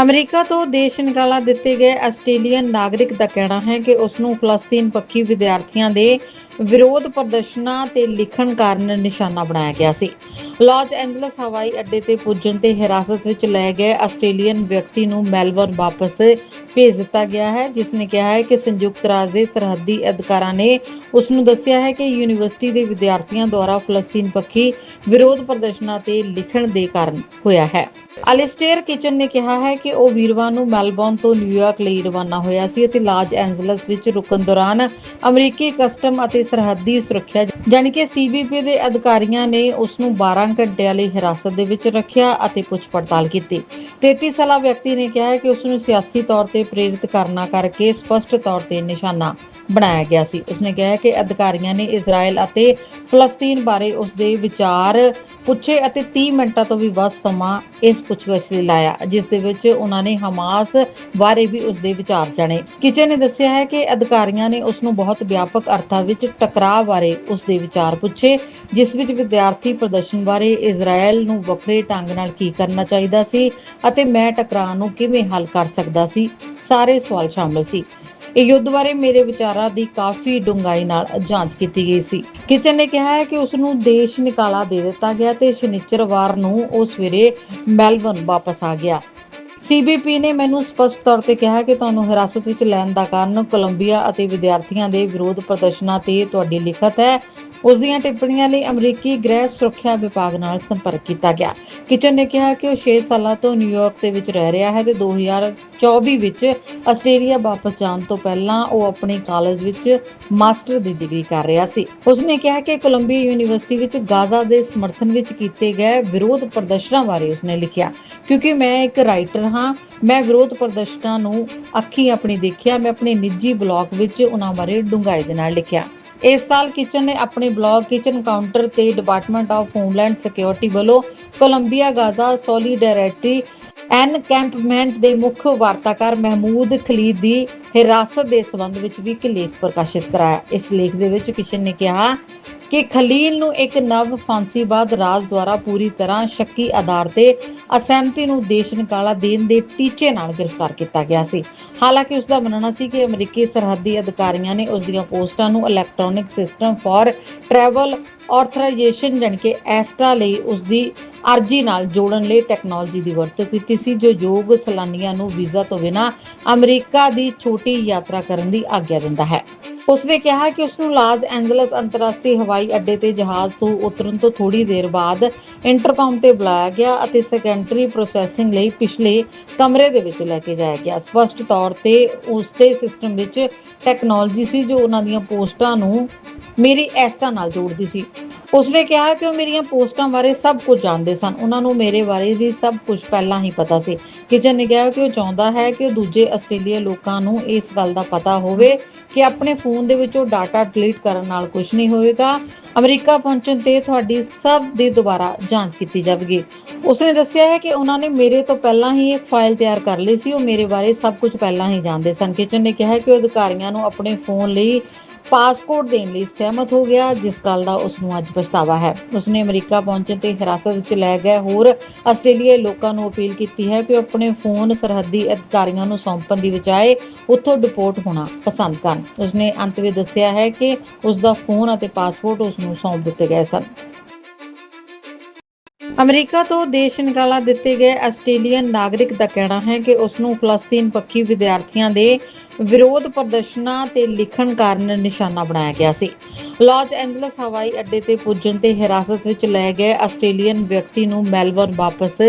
America ਤੋਂ ਦੇਸ਼ ਨਿਕਾਲਾ ਦਿੱਤੇ ਗਏ ਆਸਟ੍ਰੇਲੀਅਨ ਨਾਗਰਿਕ ਦਾ ਕਹਿਣਾ ਹੈ ਕਿ ਉਸ ਨੂੰ ਫਲਸਤੀਨ ਪੱਖੀ ਵਿਦਿਆਰਥੀਆਂ ਦੇ ਵਿਰੋਧ ਪ੍ਰਦਰਸ਼ਨਾਂ ਤੇ ਲਿਖਣ ਕਾਰਨ ਨਿਸ਼ਾਨਾ ਬਣਾਇਆ ਗਿਆ ਸੀ। ਲਾਸ ਐਂਜਲਸ ਹਵਾਈ ਅੱਡੇ ਤੇ ਪੁੱਜਣ ਤੇ ਹਿਰਾਸਤ ਵਿੱਚ ਲਏ ਗਏ ਆਸਟ੍ਰੇਲੀਅਨ ਵਿਅਕਤੀ ਨੂੰ ਮੈਲਬੌਰਨ ਵਾਪਸ ਭੇਜ ਦਿੱਤਾ ਗਿਆ ਹੈ, ਜਿਸ ਨੇ ਕਿਹਾ ਹੈ ਕਿ ਸੰਯੁਕਤ ਰਾਜ ਦੇ ਸਰਹੱਦੀ ਅਧਿਕਾਰਾਂ ਨੇ ਉਸ ਨੂੰ ਦੱਸਿਆ ਹੈ ਕਿ ਯੂਨੀਵਰਸਿਟੀ ਦੇ ਵਿਦਿਆਰਥੀਆਂ ਦੁਆਰਾ ਫਲਸਤੀਨ ਪੱਖੀ ਵਿਰੋਧ ਪ੍ਰਦਰਸ਼ਨਾਂ ਤੇ ਲਿਖਣ ਦੇ ਕਾਰਨ ਹੋਇਆ ਹੈ। ਅਲਿਸਟੇਅਰ ਕਿਚਨ ਨੇ ਕਿਹਾ ਹੈ ਕਿ ਉਹ ਵੀਰਵਾਰ ਨੂੰ ਮੈਲਬੌਰਨ ਤੋਂ ਨਿਊਯਾਰਕ ਲਈ ਰਵਾਨਾ ਹੋਇਆ ਸੀ ਅਤੇ ਲਾਸ ਐਂਜਲਸ ਵਿੱਚ ਰੁਕਣ ਦੌਰਾਨ ਅਮਰੀਕੀ ਕਸਟਮ ਅਤੇ ਸਰਹੱਦੀ ਸੁਰੱਖਿਆ ਯਾਨੀ ਕਿ ਸੀਬੀਪੀ ਦੇ ਅਧਿਕਾਰੀਆਂ ਨੇ ਉਸ ਨੂੰ 12 ਘੰਟਿਆਂ ਲਈ ਹਿਰਾਸਤ ਦੇ ਵਿੱਚ ਰੱਖਿਆ ਅਤੇ ਪੁੱਛ ਪੜਤਾਲ ਕੀਤੀ। 33 ਸਾਲਾ ਵਿਅਕਤੀ ਨੇ ਕਿਹਾ ਕਿ ਉਸ ਨੂੰ ਸਿਆਸੀ ਤੌਰ ਤੇ ਪ੍ਰੇਰਿਤ ਕਰਨਾ ਕਰਕੇ ਸਪਸ਼ਟ ਤੌਰ ਤੇ ਨਿਸ਼ਾਨਾ ਬਣਾਇਆ ਗਿਆ ਸੀ। ਉਸਨੇ ਕਿਹਾ ਕਿ ਅਧਿਕਾਰੀਆਂ ਨੇ ਇਜ਼ਰਾਈਲ ਅਤੇ ਫਲਸਤੀਨ ਬਾਰੇ ਉਸ ਦੇ ਵਿਚਾਰ ਪੁੱਛੇ ਅਤੇ 30 ਮਿੰਟਾਂ ਤੋਂ ਵੀ ਵੱਧ ਸਮਾਂ ਇਸ ਪੁੱਛਗਿੱਛ ਲਈ ਲਾਇਆ, ਜਿਸ ਦੇ ਵਿੱਚ ਉਹਨਾਂ ਨੇ ਹਮਾਸ ਬਾਰੇ ਵੀ ਉਸ ਦੇ ਵਿਚਾਰ ਜਾਣੇ। ਕਿਚਨ ਨੇ ਦੱਸਿਆ ਹੈ ਕਿ ਅਧਿਕਾਰੀਆਂ ਨੇ ਉਸ ਨੂੰ ਬਹੁਤ ਵਿਆਪਕ ਅਰਥਾਂ ਵਿੱਚ ਟਕਰਾਅ ਬਾਰੇ ਉਸ ਦੇ ਵਿਚਾਰ ਪੁੱਛੇ, ਜਿਸ ਵਿੱਚ ਵਿਦਿਆਰਥੀ ਪ੍ਰਦਰਸ਼ਨ ਬਾਰੇ ਇਜ਼ਰਾਈਲ ਨੂੰ ਵੱਖਰੇ ਢੰਗ ਨਾਲ ਕੀ ਕਰਨਾ ਚਾਹੀਦਾ ਸੀ ਅਤੇ ਮੈਂ ਟਕਰਾਅ ਨੂੰ ਕਿਵੇਂ ਹੱਲ ਕਰ ਸਕਦਾ ਸੀ, ਸਾਰੇ ਸਵਾਲ ਸ਼ਾਮਲ ਸੀ। ਇਹ ਯੁੱਧ ਬਾਰੇ ਮੇਰੇ ਵਿਚਾਰਾਂ ਦੀ ਕਾਫੀ ਡੂੰਘਾਈ ਨਾਲ ਜਾਂਚ ਕੀਤੀ ਗਈ ਸੀ। ਕਿਚਨ ਨੇ ਕਿਹਾ ਹੈ ਕਿ ਉਸ ਨੂੰ ਦੇਸ਼ ਨਿਕਾਲਾ ਦੇ ਦਿੱਤਾ ਗਿਆ ਤੇ ਸ਼ਨੀਚਰਵਾਰ ਨੂੰ ਉਹ ਸਵੇਰੇ ਮੈਲਬਨ ਵਾਪਸ ਆ ਗਿਆ। ਸੀਬੀਪੀ ਨੇ ਮੈਨੂੰ ਸਪਸ਼ਟ ਤੌਰ ਤੇ ਕਿਹਾ ਕਿ ਤੁਹਾਨੂੰ ਹਿਰਾਸਤ ਵਿੱਚ ਲੈਣ ਦਾ ਕਾਰਨ ਕੋਲੰਬੀਆ ਅਤੇ ਵਿਦਿਆਰਥੀਆਂ ਦੇ ਵਿਰੋਧ ਪ੍ਰਦਰਸ਼ਨਾਂ ਤੇ ਤੁਹਾਡੀ ਲਿਖਤ ਹੈ। ਉਸ ਦੀਆਂ ਟਿੱਪਣੀਆਂ ਲਈ ਅਮਰੀਕੀ ਗ੍ਰਹਿ ਸੁਰੱਖਿਆ ਵਿਭਾਗ ਨਾਲ ਸੰਪਰਕ ਕੀਤਾ ਗਿਆ। ਕਿਚਨ ਨੇ ਕਿਹਾ ਕਿ ਉਹ 6 ਸਾਲਾਂ ਤੋਂ ਨਿਊਯਾਰਕ ਦੇ ਵਿੱਚ ਰਹਿ ਰਿਹਾ ਹੈ ਤੇ 2024 ਵਿੱਚ ਆਸਟ੍ਰੇਲੀਆ ਵਾਪਸ ਜਾਣ ਤੋਂ ਪਹਿਲਾਂ ਉਹ ਆਪਣੇ ਕਾਲਜ ਵਿੱਚ ਮਾਸਟਰ ਦੀ ਡਿਗਰੀ ਕਰ ਰਿਹਾ ਸੀ। ਉਸਨੇ ਕਿਹਾ ਕਿ ਕੋਲੰਬੀਆ ਯੂਨੀਵਰਸਿਟੀ ਵਿੱਚ ਗਾਜ਼ਾ ਦੇ ਸਮਰਥਨ ਵਿੱਚ ਕੀਤੇ ਗਏ ਵਿਰੋਧ ਪ੍ਰਦਰਸ਼ਨਾਂ ਬਾਰੇ ਉਸਨੇ ਲਿਖਿਆ, ਕਿਉਂਕਿ ਮੈਂ ਇੱਕ ਰਾਈਟਰ ਹਾਂ, ਮੈਂ ਵਿਰੋਧ ਪ੍ਰਦਰਸ਼ਨਾਂ ਨੂੰ ਅੱਖੀਂ ਆਪਣੀ ਦੇਖਿਆ, ਮੈਂ ਆਪਣੇ ਨਿੱਜੀ ਬਲੌਗ ਵਿੱਚ ਉਹਨਾਂ ਬਾਰੇ ਡੂੰਘਾਈ ਦੇ ਨਾਲ ਲਿਖਿਆ। ਇਸ ਸਾਲ ਕਿਚਨ ਨੇ ਆਪਣੇ ਬਲੌਗ ਕਿਚਨ ਕਾਊਂਟਰ ਤੇ ਡਿਪਾਰਟਮੈਂਟ ਆਫ ਹੋਮਲੈਂਡ ਸਿਕਿਉਰਿਟੀ ਵੱਲੋਂ ਕੋਲੰਬੀਆ ਗਾਜ਼ਾ ਸੋਲੀਡੈਰਿਟੀ ਐਨਕੈਂਪਮੈਂਟ ਦੇ ਮੁੱਖ ਵਾਰਤਾਕਾਰ ਮਹਿਮੂਦ ਖਲੀਦ ਦੀ ਹਿਰਾਸਤ ਦੇ ਸੰਬੰਧ ਵਿੱਚ ਵੀ ਇੱਕ ਲੇਖ ਪ੍ਰਕਾਸ਼ਿਤ ਕਰਾਇਆ। ਇਸ ਲੇਖ ਦੇ ਵਿੱਚ ਕਿਸ਼ਨ ਨੇ ਕਿਹਾ ਕਿ ਖਲੀਲ ਨੂੰ ਇੱਕ ਨਵ ਫਾਂਸੀਬਾਦ ਰਾਜ ਦੁਆਰਾ ਪੂਰੀ ਤਰ੍ਹਾਂ ਸ਼ੱਕੀ ਆਧਾਰ ਤੇ ਅਸਹਿਮਤੀ ਨੂੰ ਦੇਸ਼ ਨਿਕਾਲਾ ਦੇਣ ਦੇ ਟੀਚੇ ਨਾਲ ਗ੍ਰਿਫਤਾਰ ਕੀਤਾ ਗਿਆ ਸੀ। ਹਾਲਾਂਕਿ ਉਸ ਦਾ ਮੰਨਣਾ ਸੀ ਕਿ ਅਮਰੀਕੀ ਸਰਹੱਦੀ ਅਧਿਕਾਰੀਆਂ ਨੇ ਉਸ ਦੀਆਂ ਪੋਸਟਾਂ ਨੂੰ electronic system for travel authorization ਜਾਣੀ ਕਿ ਐਸਟਾ ਲਈ ਉਸ ਦੀ ਅਰਜ਼ੀ ਨਾਲ ਜੋੜਨ ਲਈ ਟੈਕਨੋਲੋਜੀ ਦੀ ਵਰਤੋਂ ਕੀਤੀ ਸੀ, ਜੋ ਯੋਗ ਸੈਲਾਨੀਆਂ ਨੂੰ ਵੀਜ਼ਾ ਤੋਂ ਬਿਨਾਂ ਅਮਰੀਕਾ ਦੀ ਛੋਟੀ ਯਾਤਰਾ ਕਰਨ ਦੀ ਆਗਿਆ ਦਿੰਦਾ ਹੈ। ਉਸਨੇ ਕਿਹਾ ਕਿ ਉਸ ਨੂੰ ਲਾਸ ਐਂਜਲਸ ਅੰਤਰਰਾਸ਼ਟਰੀ ਹਵਾਈ ਅੱਡੇ ਤੇ ਜਹਾਜ਼ ਤੋਂ ਉਤਰਨ ਤੋਂ ਥੋੜੀ ਦੇਰ ਬਾਅਦ ਇੰਟਰਕਾਮ ਤੇ ਬੁਲਾਇਆ ਗਿਆ ਅਤੇ ਸੈਕੰਡਰੀ ਪ੍ਰੋਸੈਸਿੰਗ ਲਈ ਪਿਛਲੇ ਕਮਰੇ ਦੇ ਵਿੱਚ ਲੈ ਕੇ ਜਾਇਆ ਗਿਆ। ਸਪਸ਼ਟ ਤੌਰ ਤੇ ਉਸ ਦੇ ਸਿਸਟਮ ਵਿੱਚ ਟੈਕਨੋਲੋਜੀ ਸੀ, ਜੋ ਉਹਨਾਂ ਦੀਆਂ ਪੋਸਟਾਂ ਨੂੰ ਮੇਰੀ ਐਸਟਾ ਨਾਲ ਜੋੜਦੀ ਸੀ। ਉਸਨੇ ਕਿਹਾ ਕਿ ਉਹ ਮੇਰੀਆਂ ਪੋਸਟਾਂ ਬਾਰੇ ਸਭ ਕੁਝ ਜਾਣਦੇ ਸਨ। ਉਹਨਾਂ ਨੂੰ ਮੇਰੇ ਬਾਰੇ ਵੀ ਸਭ ਕੁਝ ਪਹਿਲਾਂ ਹੀ ਪਤਾ ਸੀ। ਕਿਚਨ ਨੇ ਕਿਹਾ ਕਿ ਉਹ ਚਾਹੁੰਦਾ ਹੈ ਕਿ ਉਹ ਦੂਜੇ ਆਸਟ੍ਰੇਲੀਆ ਲੋਕਾਂ ਨੂੰ ਇਸ ਗੱਲ ਦਾ ਪਤਾ ਹੋਵੇ ਕਿ ਆਪਣੇ ਫੋਨ ਦੇ ਵਿੱਚੋਂ ਡਾਟਾ ਡਿਲੀਟ ਕਰਨ ਨਾਲ ਕੁਝ ਨਹੀਂ ਹੋਵੇਗਾ। ਅਮਰੀਕਾ ਪਹੁੰਚਣ ਤੇ ਤੁਹਾਡੀ ਸਭ ਦੀ ਦੁਬਾਰਾ ਜਾਂਚ ਕੀਤੀ ਜਾਵੇਗੀ। ਉਸਨੇ ਦੱਸਿਆ ਹੈ ਕਿ ਉਹਨਾਂ ਨੇ ਮੇਰੇ ਤੋਂ ਪਹਿਲਾਂ ਹੀ ਇੱਕ ਫਾਈਲ ਤਿਆਰ ਕਰ ਲਈ ਸੀ। ਉਹ ਮੇਰੇ ਬਾਰੇ ਸਭ ਕੁਝ ਪਹਿਲਾਂ ਹੀ ਜਾਣਦੇ ਸਨ। ਕਿਚਨ ਨੇ ਕਿਹਾ ਕਿ ਉਹ ਅਧਿਕਾਰੀਆਂ ਨੂੰ ਆਪਣੇ ਫੋਨ ਲਈ ਪਾਸਪੋਰਟ ਦੇਣ ਲਈ ਸਹਿਮਤ ਹੋ ਗਿਆ, ਜਿਸ ਗੱਲ ਦਾ ਉਸ ਨੂੰ ਅੱਜ ਪਛਤਾਵਾ ਹੈ। ਉਸਨੇ ਅਮਰੀਕਾ ਪਹੁੰਚਣ ਤੇ ਹਿਰਾਸਤ ਵਿੱਚ ਲੈ ਗਏ ਹੋਰ ਆਸਟ੍ਰੇਲੀਆਈ ਲੋਕਾਂ ਨੂੰ ਅਪੀਲ ਕੀਤੀ ਹੈ ਕਿ ਉਹ ਆਪਣੇ ਫੋਨ ਸਰਹੱਦੀ ਅਧਿਕਾਰੀਆਂ ਨੂੰ ਸੌਂਪਣ ਦੀ ਬਜਾਏ ਉੱਥੋਂ ਡਿਪੋਰਟ ਹੋਣਾ ਪਸੰਦ ਕਰਨ। ਉਸਨੇ ਅੰਤ ਵਿੱਚ ਦੱਸਿਆ ਹੈ ਕਿ ਉਸ ਦਾ ਫੋਨ ਅਤੇ ਪਾਸਪੋਰਟ ਉਸ ਨੂੰ ਸੌਂਪ ਦਿੱਤੇ ਗਏ ਸਨ। ਅਮਰੀਕਾ ਤੋਂ ਦੇਸ਼ ਨਿਕਾਲਾ ਦਿੱਤੇ ਗਏ ਆਸਟ੍ਰੇਲੀਅਨ ਨਾਗਰਿਕ ਦਾ ਕਹਿਣਾ ਹੈ ਕਿ ਉਸ ਨੂੰ ਫਲਸਤੀਨ ਪੱਖੀ ਵਿਦਿਆਰਥੀਆਂ ਦੇ ਵਿਰੋਧ ਪ੍ਰਦਰਸ਼ਨਾਂ ਤੇ ਲਿਖਣ ਕਾਰਨ ਨਿਸ਼ਾਨਾ ਬਣਾਇਆ ਗਿਆ ਸੀ। ਲਾਸ ਐਂਜਲਸ ਹਵਾਈ ਅੱਡੇ ਤੇ ਪੁੱਜਣ ਤੇ ਹਿਰਾਸਤ ਵਿੱਚ ਲਏ ਗਏ ਆਸਟ੍ਰੇਲੀਅਨ ਵਿਅਕਤੀ ਨੂੰ ਮੈਲਬੌਰਨ ਵਾਪਸ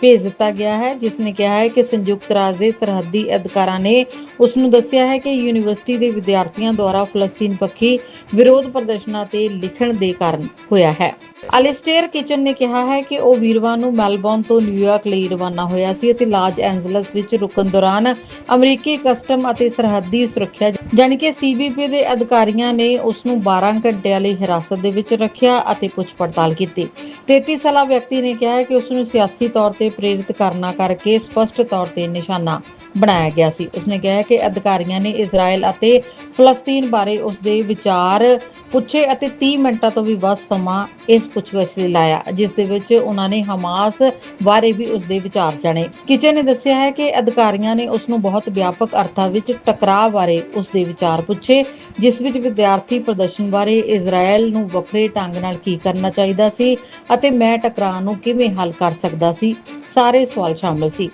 ਭੇਜ ਦਿੱਤਾ ਗਿਆ ਹੈ, ਜਿਸ ਨੇ ਕਿਹਾ ਹੈ ਕਿ ਸੰਯੁਕਤ ਰਾਜ ਦੇ ਸਰਹੱਦੀ ਅਧਿਕਾਰਾਂ ਨੇ ਉਸ ਨੂੰ ਦੱਸਿਆ ਹੈ ਕਿ ਯੂਨੀਵਰਸਿਟੀ ਦੇ ਵਿਦਿਆਰਥੀਆਂ ਦੁਆਰਾ ਫਲਸਤੀਨ ਪੱਖੀ ਵਿਰੋਧ ਪ੍ਰਦਰਸ਼ਨਾਂ ਤੇ ਲਿਖਣ ਦੇ ਕਾਰਨ ਹੋਇਆ ਹੈ। ਅਲਿਸਟੇਅਰ ਕਿਚਨ ਨੇ ਕਿਹਾ ਹੈ ਕਿ ਉਹ ਵੀਰਵਾਰ ਨੂੰ ਮੈਲਬੌਰਨ ਤੋਂ ਨਿਊਯਾਰਕ ਲਈ ਰਵਾਨਾ ਹੋਇਆ ਸੀ ਅਤੇ ਲਾਸ ਐਂਜਲਸ ਵਿੱਚ ਰੁਕਣ ਦੌਰਾਨ ਅਮਰੀਕੀ ਕਸਟਮ ਅਤੇ ਸਰਹੱਦੀ ਸੁਰੱਖਿਆ ਜਾਣੀ ਕਿ ਸੀਬੀਪੀ ਦੇ ਅਧਿਕਾਰੀਆਂ ਨੇ ਉਸ ਨੂੰ 12 ਘੰਟਿਆਂ ਲਈ ਹਿਰਾਸਤ ਦੇ ਵਿੱਚ ਰੱਖਿਆ ਅਤੇ ਪੁੱਛ ਪੜਤਾਲ ਕੀਤੀ। 33 ਸਾਲਾ ਵਿਅਕਤੀ ਨੇ ਕਿਹਾ ਕਿ ਉਸ ਨੂੰ ਸਿਆਸੀ ਤੌਰ ਤੇ ਪ੍ਰੇਰਿਤ ਕਰਨਾ ਕਰਕੇ ਸਪਸ਼ਟ ਤੌਰ ਤੇ ਨਿਸ਼ਾਨਾ ਬਣਾਇਆ ਗਿਆ ਸੀ। ਉਸਨੇ ਕਿਹਾ ਕਿ ਅਧਿਕਾਰੀਆਂ ਨੇ ਇਜ਼ਰਾਈਲ ਅਤੇ ਫਲਸਤੀਨ ਬਾਰੇ ਉਸ ਦੇ ਵਿਚਾਰ ਪੁੱਛੇ ਅਤੇ 30 ਮਿੰਟਾਂ ਤੋਂ ਵੀ ਵੱਧ ਸਮਾਂ ਇਸ ਪੁੱਛਗਿੱਛ ਲਈ ਲਾਇਆ, ਜਿਸ ਦੇ ਵਿੱਚ ਉਹਨਾਂ ਨੇ ਹਮਾਸ ਬਾਰੇ ਵੀ ਉਸ ਦੇ ਵਿਚਾਰ ਜਾਣੇ। ਕਿਚਨ ਨੇ ਦੱਸਿਆ ਹੈ ਕਿ ਅਧਿਕਾਰੀਆਂ ਨੇ ਉਸ ਨੂੰ ਬਹੁਤ ਵਿਆਪਕ ਅਰਥਾਂ ਵਿੱਚ ਟਕਰਾਅ ਬਾਰੇ ਉਸ ਦੇ ਵਿਚਾਰ ਪੁੱਛੇ, ਜਿਸ ਵਿੱਚ ਵਿਦਿਆਰਥੀ ਪ੍ਰਦਰਸ਼ਨ ਬਾਰੇ ਇਜ਼ਰਾਈਲ ਨੂੰ ਵੱਖਰੇ ਢੰਗ ਨਾਲ ਕੀ ਕਰਨਾ ਚਾਹੀਦਾ ਸੀ ਅਤੇ ਮੈਂ ਟਕਰਾਅ ਨੂੰ ਕਿਵੇਂ ਹੱਲ ਕਰ ਸਕਦਾ ਸੀ, ਸਾਰੇ ਸਵਾਲ ਸ਼ਾਮਲ ਸੀ।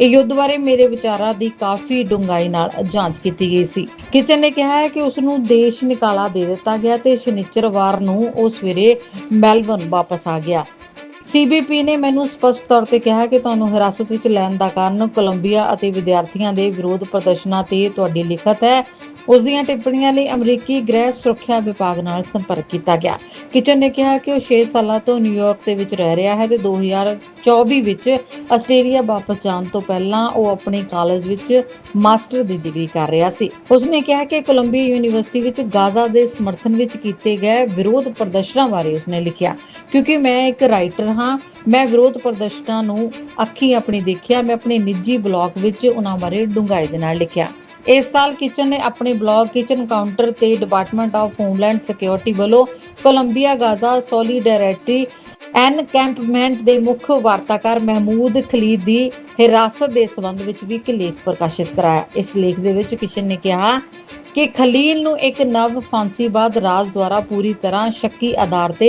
ਇਹ ਯੁੱਧ ਬਾਰੇ ਮੇਰੇ ਵਿਚਾਰਾਂ ਦੀ ਕਾਫੀ ਡੂੰਘਾਈ ਨਾਲ ਜਾਂਚ ਕੀਤੀ ਗਈ ਸੀ। ਕਿਚਨ ਨੇ ਕਿਹਾ ਹੈ ਕਿ ਉਸ ਨੂੰ ਦੇਸ਼ ਨਿਕਾਲਾ ਦੇ ਦਿੱਤਾ ਗਿਆ ਤੇ ਸ਼ਨੀਚਰਵਾਰ ਨੂੰ ਉਹ ਸਵੇਰੇ ਮੈਲਬਨ ਵਾਪਸ ਆ ਗਿਆ। ਸੀਬੀਪੀ ਨੇ ਮੈਨੂੰ ਸਪਸ਼ਟ ਤੌਰ ਤੇ ਕਿਹਾ ਕਿ ਤੁਹਾਨੂੰ ਹਿਰਾਸਤ ਵਿੱਚ ਲੈਣ ਦਾ ਕਾਰਨ ਕੋਲੰਬੀਆ ਅਤੇ ਵਿਦਿਆਰਥੀਆਂ ਦੇ ਵਿਰੋਧ ਪ੍ਰਦਰਸ਼ਨਾਂ ਤੇ ਤੁਹਾਡੀ ਲਿਖਤ ਹੈ। ਉਸ ਦੀਆਂ ਟਿੱਪਣੀਆਂ ਲਈ ਅਮਰੀਕੀ ਗ੍ਰਹਿ ਸੁਰੱਖਿਆ ਵਿਭਾਗ ਨਾਲ ਸੰਪਰਕ ਕੀਤਾ ਗਿਆ। ਕਿਚਨ ਨੇ ਕਿਹਾ ਕਿ ਉਹ 6 ਸਾਲਾਂ ਤੋਂ ਨਿਊਯਾਰਕ ਦੇ ਵਿੱਚ ਰਹਿ ਰਿਹਾ ਹੈ ਤੇ 2024 ਵਿੱਚ ਆਸਟ੍ਰੇਲੀਆ ਵਾਪਸ ਜਾਣ ਤੋਂ ਪਹਿਲਾਂ ਉਹ ਆਪਣੇ ਕਾਲਜ ਵਿੱਚ ਮਾਸਟਰ ਦੀ ਡਿਗਰੀ ਕਰ ਰਿਹਾ ਸੀ। ਉਸਨੇ ਕਿਹਾ ਕਿ ਕੋਲੰਬੀਆ ਯੂਨੀਵਰਸਿਟੀ ਵਿੱਚ ਗਾਜ਼ਾ ਦੇ ਸਮਰਥਨ ਵਿੱਚ ਕੀਤੇ ਗਏ ਵਿਰੋਧ ਪ੍ਰਦਰਸ਼ਨਾਂ ਬਾਰੇ ਉਸਨੇ ਲਿਖਿਆ। ਕਿਉਂਕਿ ਮੈਂ ਇੱਕ ਰਾਈਟਰ ਹਾਂ ਮੈਂ ਵਿਰੋਧ ਪ੍ਰਦਰਸ਼ਨਾਂ ਨੂੰ ਅੱਖੀ ਆਪਣੀ ਦੇਖਿਆ, ਮੈਂ ਆਪਣੇ ਨਿੱਜੀ ਬਲੌਗ ਵਿੱਚ ਉਹਨਾਂ ਬਾਰੇ ਡੂੰਘਾਈ ਦੇ ਨਾਲ ਲਿਖਿਆ। ਇਸ ਸਾਲ ਕਿਚਨ ਨੇ ਆਪਣੇ ਬਲੌਗ ਕਿਚਨ ਕਾਊਂਟਰ ਤੇ ਡਿਪਾਰਟਮੈਂਟ ਆਫ ਹੋਮਲੈਂਡ ਸਿਕਿਉਰਿਟੀ ਵੱਲੋਂ ਕੋਲੰਬੀਆ, ਗਾਜ਼ਾ, ਸੋਲੀਡੈਰਿਟੀ ਐਨਕੈਂਪਮੈਂਟ ਦੇ ਮੁੱਖ ਵਾਰਤਾਕਾਰ ਮਹਿਮੂਦ ਖਲੀਦ ਦੀ ਹਿਰਾਸਤ ਦੇ ਸੰਬੰਧ ਵਿੱਚ ਵੀ ਇੱਕ ਲੇਖ ਪ੍ਰਕਾਸ਼ਿਤ ਕਰਾਇਆ। ਇਸ ਲੇਖ ਦੇ ਵਿੱਚ ਕਿਸ਼ਨ ਨੇ ਕਿਹਾ ਕਿ ਖਲੀਲ ਨੂੰ ਇੱਕ ਨਵ ਫਾਂਸੀਬਾਦ ਰਾਜ ਦੁਆਰਾ ਪੂਰੀ ਤਰ੍ਹਾਂ ਸ਼ੱਕੀ ਆਧਾਰ ਤੇ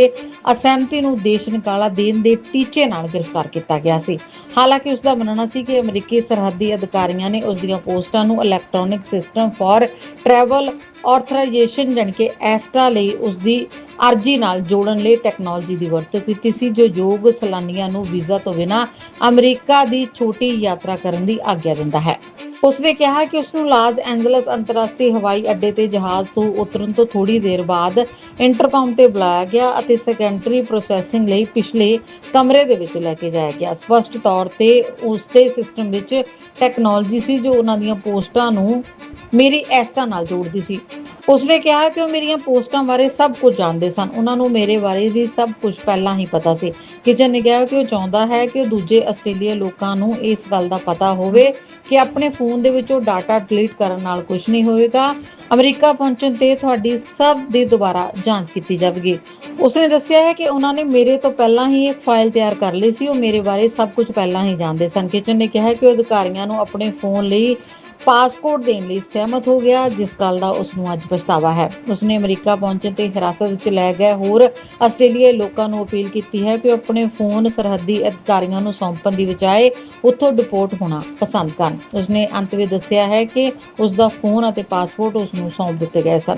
ਅਸਹਿਮਤੀ ਨੂੰ ਦੇਸ਼ ਨਿਕਾਲਾ ਦੇਣ ਦੇ ਟੀਚੇ ਨਾਲ ਗ੍ਰਿਫਤਾਰ ਕੀਤਾ ਗਿਆ ਸੀ। ਹਾਲਾਂਕਿ ਉਸ ਦਾ ਮੰਨਣਾ ਸੀ ਕਿ ਅਮਰੀਕੀ ਸਰਹੱਦੀ ਅਧਿਕਾਰੀਆਂ ਨੇ ਉਸ ਦੀਆਂ ਪੋਸਟਾਂ ਨੂੰ electronic system for travel authorization ਜਾਣੀ ਕਿ ਐਸਟਾ ਲਈ ਉਸ ਦੀ ਅਰਜ਼ੀ ਨਾਲ ਜੋੜਨ ਲਈ ਟੈਕਨੋਲੋਜੀ ਦੀ ਵਰਤੋਂ ਕੀਤੀ ਸੀ, ਜੋ ਯੋਗ ਸੈਲਾਨੀਆਂ ਨੂੰ ਵੀਜ਼ਾ ਤੋਂ ਬਿਨਾਂ ਅਮਰੀਕਾ ਦੀ ਛੋਟੀ ਯਾਤਰਾ ਕਰਨ ਦੀ ਆਗਿਆ ਦਿੰਦਾ ਹੈ। ਉਸਨੇ ਕਿਹਾ ਕਿ ਉਸ ਨੂੰ ਲਾਸ ਐਂਜਲਸ ਅੰਤਰਰਾਸ਼ਟਰੀ ਹਵਾਈ ਅੱਡੇ ਤੇ ਜਹਾਜ਼ ਤੋਂ ਉਤਰਨ ਤੋਂ ਥੋੜੀ ਦੇਰ ਬਾਅਦ ਇੰਟਰਕਾਮ ਤੇ ਬੁਲਾਇਆ ਗਿਆ ਅਤੇ ਸੈਕੰਡਰੀ ਪ੍ਰੋਸੈਸਿੰਗ ਲਈ ਪਿਛਲੇ ਕਮਰੇ ਦੇ ਵਿੱਚ ਲੈ ਕੇ ਜਾਇਆ ਗਿਆ। ਸਪਸ਼ਟ ਤੌਰ ਤੇ ਉਸ ਦੇ ਸਿਸਟਮ ਵਿੱਚ ਟੈਕਨੋਲੋਜੀ ਸੀ, ਜੋ ਉਹਨਾਂ ਦੀਆਂ ਪੋਸਟਾਂ ਨੂੰ ਮੇਰੀ ਐਸਟਾ ਨਾਲ ਜੋੜਦੀ ਸੀ। ਉਸਨੇ ਕਿਹਾ ਕਿ ਉਹ ਮੇਰੀਆਂ ਪੋਸਟਾਂ ਬਾਰੇ ਸਭ ਕੁਝ ਜਾਣਦੇ ਸਨ। ਉਹਨਾਂ ਨੂੰ ਮੇਰੇ ਬਾਰੇ ਵੀ ਸਭ ਕੁਝ ਪਹਿਲਾਂ ਹੀ ਪਤਾ ਸੀ। ਕਿਚਨ ਨੇ ਕਿਹਾ ਕਿ ਉਹ ਚਾਹੁੰਦਾ ਹੈ ਕਿ ਉਹ ਦੂਜੇ ਆਸਟ੍ਰੇਲੀਆ ਲੋਕਾਂ ਨੂੰ ਇਸ ਗੱਲ ਦਾ ਪਤਾ ਹੋਵੇ ਕਿ ਆਪਣੇ ਫੋਨ ਦੇ ਵਿੱਚੋਂ ਡਾਟਾ ਡਿਲੀਟ ਕਰਨ ਨਾਲ ਕੁਝ ਨਹੀਂ ਹੋਵੇਗਾ। ਅਮਰੀਕਾ ਪਹੁੰਚਣ ਤੇ ਤੁਹਾਡੀ ਸਭ ਦੀ ਦੁਬਾਰਾ ਜਾਂਚ ਕੀਤੀ ਜਾਵੇਗੀ। ਉਸਨੇ ਦੱਸਿਆ ਹੈ ਕਿ ਉਹਨਾਂ ਨੇ ਮੇਰੇ ਤੋਂ ਪਹਿਲਾਂ ਹੀ ਇੱਕ ਫਾਈਲ ਤਿਆਰ ਕਰ ਲਈ ਸੀ। ਉਹ ਮੇਰੇ ਬਾਰੇ ਸਭ ਕੁਝ ਪਹਿਲਾਂ ਹੀ ਜਾਣਦੇ ਸਨ। ਕਿਚਨ ਨੇ ਕਿਹਾ ਕਿ ਉਹ ਅਧਿਕਾਰੀਆਂ ਨੂੰ ਆਪਣੇ ਫੋਨ ਲਈ ਪਾਸਪੋਰਟ ਦੇਣ ਲਈ ਸਹਿਮਤ ਹੋ ਗਿਆ, ਜਿਸ ਗੱਲ ਦਾ ਉਸ ਨੂੰ ਅੱਜ ਪਛਤਾਵਾ ਹੈ। ਉਸਨੇ ਅਮਰੀਕਾ ਪਹੁੰਚਣ ਤੇ ਹਿਰਾਸਤ ਵਿੱਚ ਲੈ ਗਏ ਹੋਰ ਆਸਟ੍ਰੇਲੀਆਈ ਲੋਕਾਂ ਨੂੰ ਅਪੀਲ ਕੀਤੀ ਹੈ ਕਿ ਉਹ ਆਪਣੇ ਫੋਨ ਸਰਹੱਦੀ ਅਧਿਕਾਰੀਆਂ ਨੂੰ ਸੌਂਪਣ ਦੀ ਬਜਾਏ ਉੱਥੋਂ ਡਿਪੋਰਟ ਹੋਣਾ ਪਸੰਦ ਕਰਨ। ਉਸਨੇ ਅੰਤ ਵਿੱਚ ਦੱਸਿਆ ਹੈ ਕਿ ਉਸ ਦਾ ਫੋਨ ਅਤੇ ਪਾਸਪੋਰਟ ਉਸ ਨੂੰ ਸੌਂਪ ਦਿੱਤੇ ਗਏ ਸਨ।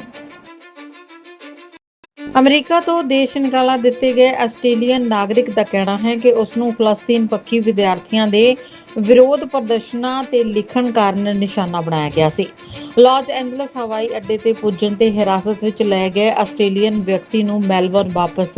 ਅਮਰੀਕਾ ਤੋਂ ਦੇਸ਼ ਨਿਕਾਲਾ ਦਿੱਤੇ ਗਏ ਆਸਟ੍ਰੇਲੀਅਨ ਨਾਗਰਿਕ ਦਾ ਕਹਿਣਾ ਹੈ ਕਿ ਉਸ ਨੂੰ ਫਲਸਤੀਨ ਪੱਖੀ ਵਿਦਿਆਰਥੀਆਂ ਦੇ ਵਿਰੋਧ ਪ੍ਰਦਰਸ਼ਨਾਂ ਤੇ ਲਿਖਣ ਕਾਰਨ ਨਿਸ਼ਾਨਾ ਬਣਾਇਆ ਗਿਆ ਸੀ। ਲਾਸ ਐਂਜਲਸ ਹਵਾਈ ਅੱਡੇ ਤੇ ਪੁੱਜਣ ਤੇ ਹਿਰਾਸਤ ਵਿੱਚ ਲਏ ਗਏ ਆਸਟ੍ਰੇਲੀਅਨ ਵਿਅਕਤੀ ਨੂੰ ਮੈਲਬਨ ਵਾਪਸ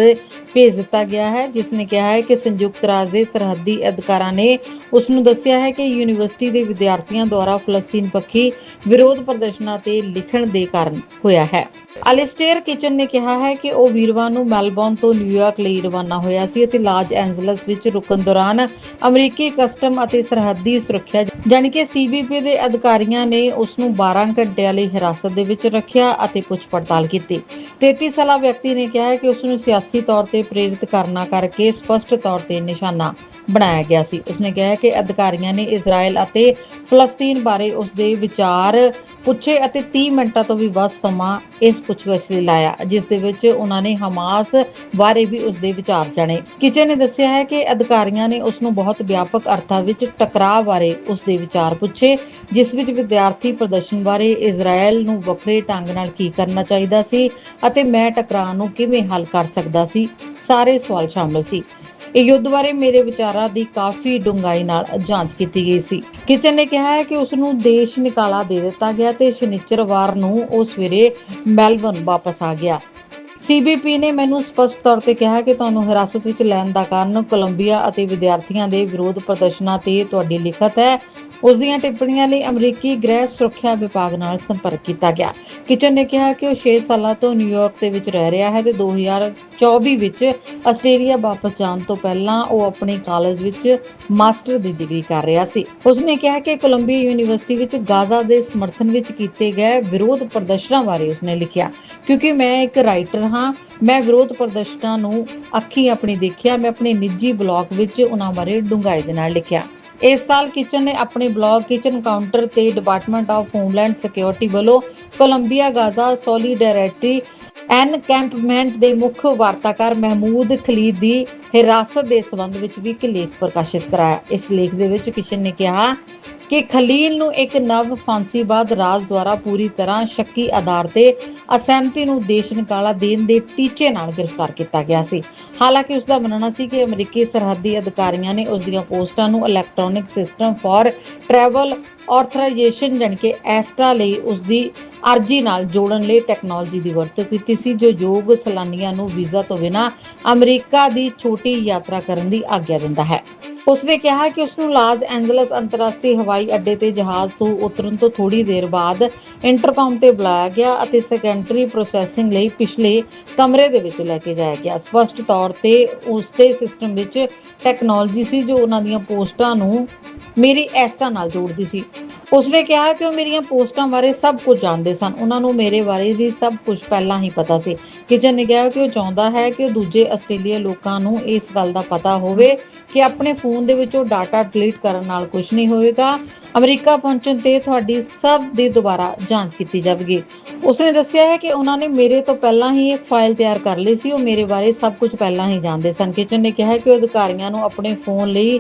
ਭੇਜ ਦਿੱਤਾ ਗਿਆ ਹੈ, ਜਿਸ ਨੇ ਕਿਹਾ ਹੈ ਕਿ ਸੰਯੁਕਤ ਰਾਜ ਦੇ ਸਰਹੱਦੀ ਅਧਿਕਾਰਾਂ ਨੇ ਉਸ ਨੂੰ ਦੱਸਿਆ ਹੈ ਕਿ ਯੂਨੀਵਰਸਿਟੀ ਦੇ ਵਿਦਿਆਰਥੀਆਂ ਦੁਆਰਾ ਫਲਸਤੀਨ ਪੱਖੀ ਵਿਰੋਧ ਪ੍ਰਦਰਸ਼ਨਾਂ ਤੇ ਲਿਖਣ ਦੇ ਕਾਰਨ ਹੋਇਆ ਹੈ। ਅਲਿਸਟੇਅਰ ਕਿਚਨ ਨੇ ਕਿਹਾ ਹੈ ਕਿ ਉਹ ਵੀਰਵਾਰ ਨੂੰ ਮੈਲਬੌਰਨ ਤੋਂ ਨਿਊਯਾਰਕ ਲਈ ਰਵਾਨਾ ਹੋਇਆ ਸੀ ਅਤੇ ਲਾਸ ਐਂਜਲਸ ਵਿੱਚ ਰੁਕਣ ਦੌਰਾਨ ਅਮਰੀਕੀ ਕਸਟਮ ਅਤੇ ਸਰਹੱਦੀ ਸੁਰੱਖਿਆ ਜਾਣੀ ਕਿ ਸੀਬੀਪੀ ਦੇ ਅਧਿਕਾਰੀਆਂ ਨੇ ਉਸ ਨੂੰ 12 ਘੰਟਿਆਂ ਲਈ ਹਿਰਾਸਤ ਦੇ ਵਿੱਚ ਰੱਖਿਆ ਅਤੇ ਪੁੱਛ ਪੜਤਾਲ ਕੀਤੀ। 33 ਸਾਲਾ ਵਿਅਕਤੀ ਨੇ ਕਿਹਾ ਕਿ ਉਸ ਨੂੰ ਸਿਆਸੀ ਤੌਰ ਤੇ ਪ੍ਰੇਰਿਤ ਕਰਨਾ ਕਰਕੇ ਸਪਸ਼ਟ ਤੌਰ ਤੇ ਨਿਸ਼ਾਨਾ ਬਣਾਇਆ ਗਿਆ ਸੀ। ਉਸਨੇ ਕਿਹਾ ਕਿ ਅਧਿਕਾਰੀਆਂ ਨੇ ਇਜ਼ਰਾਈਲ ਅਤੇ ਫਲਸਤੀਨ ਬਾਰੇ ਉਸ ਦੇ ਵਿਚਾਰ ਪੁੱਛੇ ਅਤੇ 30 ਮਿੰਟਾਂ ਤੋਂ ਵੀ ਵੱਧ ਸਮਾਂ ਇਸ ਪੁੱਛਗਿੱਛ ਲਈ ਲਾਇਆ, ਜਿਸ ਦੇ ਵਿੱਚ ਉਹਨਾਂ ਨੇ ਹਮਾਸ ਬਾਰੇ ਵੀ ਉਸ ਦੇ ਵਿਚਾਰ ਜਾਣੇ। ਕਿਚਨ ਨੇ ਦੱਸਿਆ ਹੈ ਕਿ ਅਧਿਕਾਰੀਆਂ ਨੇ ਉਸ ਨੂੰ ਬਹੁਤ ਵਿਆਪਕ ਅਰਥਾਂ ਵਿੱਚ ਟਕਰਾਅ ਬਾਰੇ ਉਸ ਦੇ ਵਿਚਾਰ ਪੁੱਛੇ, ਜਿਸ ਵਿੱਚ ਵਿਦਿਆਰਥੀ ਪ੍ਰਦਰਸ਼ਨ ਬਾਰੇ ਇਜ਼ਰਾਈਲ ਨੂੰ ਵੱਖਰੇ ਢੰਗ ਨਾਲ ਕੀ ਕਰਨਾ ਚਾਹੀਦਾ ਸੀ ਅਤੇ ਮੈਂ ਟਕਰਾਅ ਨੂੰ ਕਿਵੇਂ ਹੱਲ ਕਰ ਸਕਦਾ ਸੀ, ਸਾਰੇ ਸਵਾਲ ਸ਼ਾਮਲ ਸੀ। ਇਹ ਯੁੱਧ ਬਾਰੇ ਮੇਰੇ ਵਿਚਾਰਾਂ ਦੀ ਕਾਫੀ ਡੂੰਘਾਈ ਨਾਲ ਜਾਂਚ ਕੀਤੀ ਗਈ ਸੀ। ਕਿਚਨ ਨੇ ਕਿਹਾ ਹੈ ਕਿ ਉਸ ਨੂੰ ਦੇਸ਼ ਨਿਕਾਲਾ ਦੇ ਦਿੱਤਾ ਗਿਆ ਤੇ ਸ਼ਨੀਚਰਵਾਰ ਨੂੰ ਉਹ ਸਵੇਰੇ ਮੈਲਬਨ ਵਾਪਸ ਆ ਗਿਆ। ਸੀਬੀਪੀ ਨੇ ਮੈਨੂੰ ਸਪਸ਼ਟ ਤੌਰ ਤੇ ਕਿਹਾ ਕਿ ਤੁਹਾਨੂੰ ਹਿਰਾਸਤ ਵਿੱਚ ਲੈਣ ਦਾ ਕਾਰਨ ਕੋਲੰਬੀਆ ਅਤੇ ਵਿਦਿਆਰਥੀਆਂ ਦੇ ਵਿਰੋਧ ਪ੍ਰਦਰਸ਼ਨਾਂ ਤੇ ਤੁਹਾਡੀ ਲਿਖਤ ਹੈ। ਉਸ ਦੀਆਂ ਟਿੱਪਣੀਆਂ ਲਈ ਅਮਰੀਕੀ ਗ੍ਰਹਿ ਸੁਰੱਖਿਆ ਵਿਭਾਗ ਨਾਲ ਸੰਪਰਕ ਕੀਤਾ ਗਿਆ। ਕਿਚਨ ਨੇ ਕਿਹਾ ਕਿ ਉਹ 6 ਸਾਲਾਂ ਤੋਂ ਨਿਊਯਾਰਕ ਦੇ ਵਿੱਚ ਰਹਿ ਰਿਹਾ ਹੈ ਤੇ 2024 ਵਿੱਚ ਆਸਟ੍ਰੇਲੀਆ ਵਾਪਸ ਜਾਣ ਤੋਂ ਪਹਿਲਾਂ ਉਹ ਆਪਣੇ ਕਾਲਜ ਵਿੱਚ ਮਾਸਟਰ ਦੀ ਡਿਗਰੀ ਕਰ ਰਿਹਾ ਸੀ। ਉਸਨੇ ਕਿਹਾ ਕਿ ਕੋਲੰਬੀਆ ਯੂਨੀਵਰਸਿਟੀ ਵਿੱਚ ਗਾਜ਼ਾ ਦੇ ਸਮਰਥਨ ਵਿੱਚ ਕੀਤੇ ਗਏ ਵਿਰੋਧ ਪ੍ਰਦਰਸ਼ਨਾਂ ਬਾਰੇ ਉਸਨੇ ਲਿਖਿਆ, ਕਿਉਂਕਿ ਮੈਂ ਇੱਕ ਰਾਈਟਰ ਹਾਂ, ਮੈਂ ਵਿਰੋਧ ਪ੍ਰਦਰਸ਼ਨਾਂ ਨੂੰ ਅੱਖੀ ਆਪਣੀ ਦੇਖਿਆ, ਮੈਂ ਆਪਣੇ ਨਿੱਜੀ ਬਲੌਗ ਵਿੱਚ ਉਹਨਾਂ ਬਾਰੇ ਡੂੰਘਾਈ ਦੇ ਨਾਲ ਲਿਖਿਆ। ਇਸ ਸਾਲ ਕਿਚਨ ਨੇ ਆਪਣੇ ਬਲੌਗ ਕਿਚਨ ਕਾਊਂਟਰ ਤੇ ਡਿਪਾਰਟਮੈਂਟ ਆਫ ਹੋਮਲੈਂਡ ਸਿਕਿਉਰਿਟੀ ਵੱਲੋਂ ਕੋਲੰਬੀਆ ਗਾਜ਼ਾ ਸੋਲੀਡੈਰਿਟੀ ਐਨਕੈਂਪਮੈਂਟ ਦੇ ਮੁੱਖ ਵਾਰਤਾਕਾਰ ਮਹਿਮੂਦ ਖਲੀਦ ਦੀ ਹਿਰਾਸਤ ਦੇ ਸੰਬੰਧ ਵਿੱਚ ਵੀ ਇੱਕ ਲੇਖ ਪ੍ਰਕਾਸ਼ਿਤ ਕਰਾਇਆ। ਇਸ ਲੇਖ ਦੇ ਵਿੱਚ ਕਿਸ਼ਨ ਨੇ ਕਿਹਾ ਕਿ ਖਲੀਲ ਨੂੰ ਇੱਕ ਨਵ ਫਾਂਸੀਬਾਦ ਰਾਜ ਦੁਆਰਾ ਪੂਰੀ ਤਰ੍ਹਾਂ ਸ਼ੱਕੀ ਆਧਾਰ ਤੇ ਅਸਹਿਮਤੀ ਨੂੰ ਦੇਸ਼ ਨਿਕਾਲਾ ਦੇਣ ਦੇ ਟੀਚੇ ਨਾਲ ਗ੍ਰਿਫਤਾਰ ਕੀਤਾ ਗਿਆ ਸੀ। ਹਾਲਾਂਕਿ ਉਸ ਦਾ ਮੰਨਣਾ ਸੀ ਕਿ ਅਮਰੀਕੀ ਸਰਹੱਦੀ ਅਧਿਕਾਰੀਆਂ ਨੇ ਉਸ ਦੀਆਂ ਪੋਸਟਾਂ ਨੂੰ electronic system for travel authorization ਜਾਣੀ ਕਿ ਐਸਟਾ ਲਈ ਉਸ ਦੀ ਅਰਜ਼ੀ ਨਾਲ ਜੋੜਨ ਲਈ ਟੈਕਨੋਲੋਜੀ ਦੀ ਵਰਤੋਂ ਕੀਤੀ ਸੀ, ਜੋ ਯੋਗ ਸੈਲਾਨੀਆਂ ਨੂੰ ਵੀਜ਼ਾ ਤੋਂ ਬਿਨਾਂ ਅਮਰੀਕਾ ਦੀ ਛੋਟੀ ਯਾਤਰਾ ਕਰਨ ਦੀ ਆਗਿਆ ਦਿੰਦਾ ਹੈ। ਉਸਨੇ ਕਿਹਾ ਕਿ ਉਸ ਨੂੰ ਲਾਸ ਐਂਜਲਸ ਅੰਤਰਰਾਸ਼ਟਰੀ ਹਵਾਈ ਅੱਡੇ ਤੇ ਜਹਾਜ਼ ਤੋਂ ਉਤਰਨ ਤੋਂ ਥੋੜੀ ਦੇਰ ਬਾਅਦ ਇੰਟਰਕਾਮ ਤੇ ਬੁਲਾਇਆ ਗਿਆ ਅਤੇ ਸੈਕੰਡਰੀ ਪ੍ਰੋਸੈਸਿੰਗ ਲਈ ਪਿਛਲੇ ਕਮਰੇ ਦੇ ਵਿੱਚ ਲੈ ਕੇ ਜਾਇਆ ਗਿਆ। ਸਪਸ਼ਟ ਤੌਰ ਤੇ ਉਸ ਦੇ ਸਿਸਟਮ ਵਿੱਚ ਟੈਕਨੋਲੋਜੀ ਸੀ, ਜੋ ਉਹਨਾਂ ਦੀਆਂ ਪੋਸਟਾਂ ਨੂੰ ਮੇਰੀ ਐਸਟਾ ਨਾਲ ਜੋੜਦੀ ਸੀ। ਉਸਨੇ ਕਿਹਾ ਕਿ ਉਹ ਮੇਰੀਆਂ ਪੋਸਟਾਂ ਬਾਰੇ ਸਭ ਕੁਝ ਜਾਣਦੇ ਸਨ। ਉਹਨਾਂ ਨੂੰ ਮੇਰੇ ਬਾਰੇ ਵੀ ਸਭ ਕੁਝ ਪਹਿਲਾਂ ਹੀ ਪਤਾ ਸੀ। ਕਿਚਨ ਨੇ ਕਿਹਾ ਕਿ ਉਹ ਚਾਹੁੰਦਾ ਹੈ ਕਿ ਉਹ ਦੂਜੇ ਆਸਟ੍ਰੇਲੀਆ ਲੋਕਾਂ ਨੂੰ ਇਸ ਗੱਲ ਦਾ ਪਤਾ ਹੋਵੇ ਕਿ ਆਪਣੇ ਫੋਨ ਦੇ ਵਿੱਚੋਂ ਡਾਟਾ ਡਿਲੀਟ ਕਰਨ ਨਾਲ ਕੁਝ ਨਹੀਂ ਹੋਵੇਗਾ। ਅਮਰੀਕਾ ਪਹੁੰਚਣ ਤੇ ਤੁਹਾਡੀ ਸਭ ਦੀ ਦੁਬਾਰਾ ਜਾਂਚ ਕੀਤੀ ਜਾਵੇਗੀ। ਉਸਨੇ ਦੱਸਿਆ ਹੈ ਕਿ ਉਹਨਾਂ ਨੇ ਮੇਰੇ ਤੋਂ ਪਹਿਲਾਂ ਹੀ ਇੱਕ ਫਾਈਲ ਤਿਆਰ ਕਰ ਲਈ ਸੀ। ਉਹ ਮੇਰੇ ਬਾਰੇ ਸਭ ਕੁਝ ਪਹਿਲਾਂ ਹੀ ਜਾਣਦੇ ਸਨ। ਕਿਚਨ ਨੇ ਕਿਹਾ ਕਿ ਉਹ ਅਧਿਕਾਰੀਆਂ ਨੂੰ ਆਪਣੇ ਫੋਨ ਲਈ